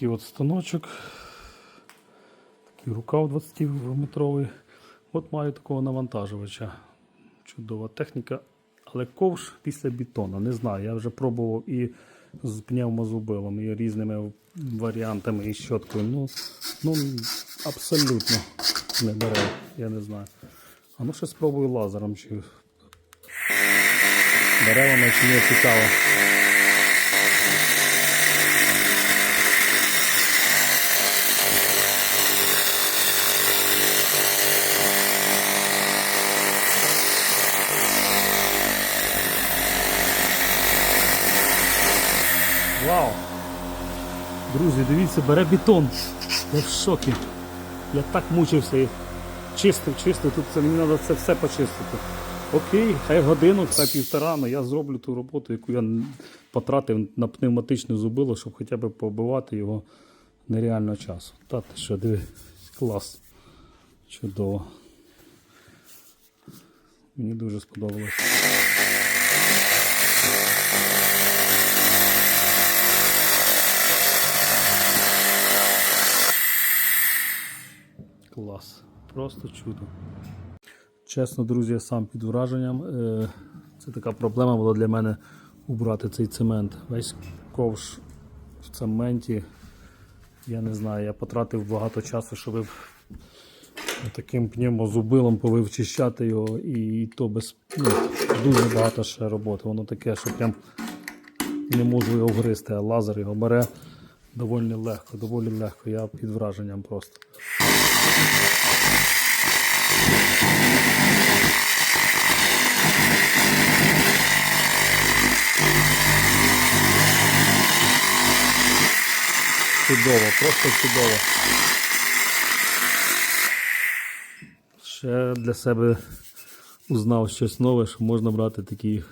такий от станочок. Такий рукав 20-метровий. От маю такого навантажувача. Чудова техніка. Але ковш після бетона. Не знаю. Я вже пробував і з пневмозубилом, і різними варіантами, і щоткою. Ну, ну абсолютно не бере. Я не знаю. А ну ще спробую лазером. Чи... Бере вона чи не цікаво. Вау! Друзі, дивіться, бере бетон. Я в шокі. Я так мучився і чистив, чистив. Тут це, мені треба це все почистити. Окей, хай годину, хай півтора, але я зроблю ту роботу, яку я потратив на пневматичне зубило, щоб хоча б побивати його нереально часу. Та ти що, диви, клас. Чудово. Мені дуже сподобалось. Клас. Просто чудо. Чесно, друзі, я сам під враженням. Е, Це така проблема була для мене убрати цей цемент. Весь ковш в цементі. Я не знаю, я потратив багато часу, щоб таким пневмозубилом повивчищати його, і, то без ну, дуже багато ще роботи. Воно таке, що прям не можу його гризти, а лазер його бере доволі легко, доволі легко. Я під враженням просто. Чудово, просто чудово. Ще для себе узнав щось нове, що можна брати такі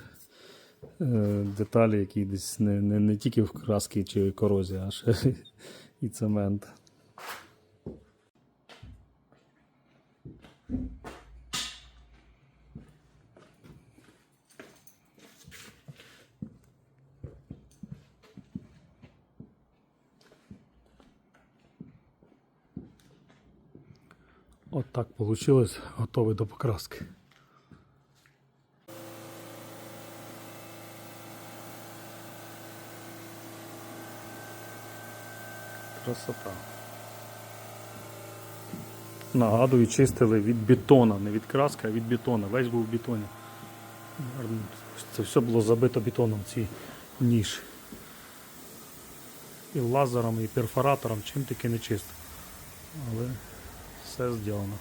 деталі, які десь не, не, не тільки в краски чи корозії, а ще і цемент. От так вийшло, готовий до покраски. Красота. Нагадую, чистили від бетона, не від краски, а від бетона. Весь був в бетоні. Це все було забито бетоном, ці ніж. І лазером, і перфоратором, чим таки не чисто. Але все зроблено.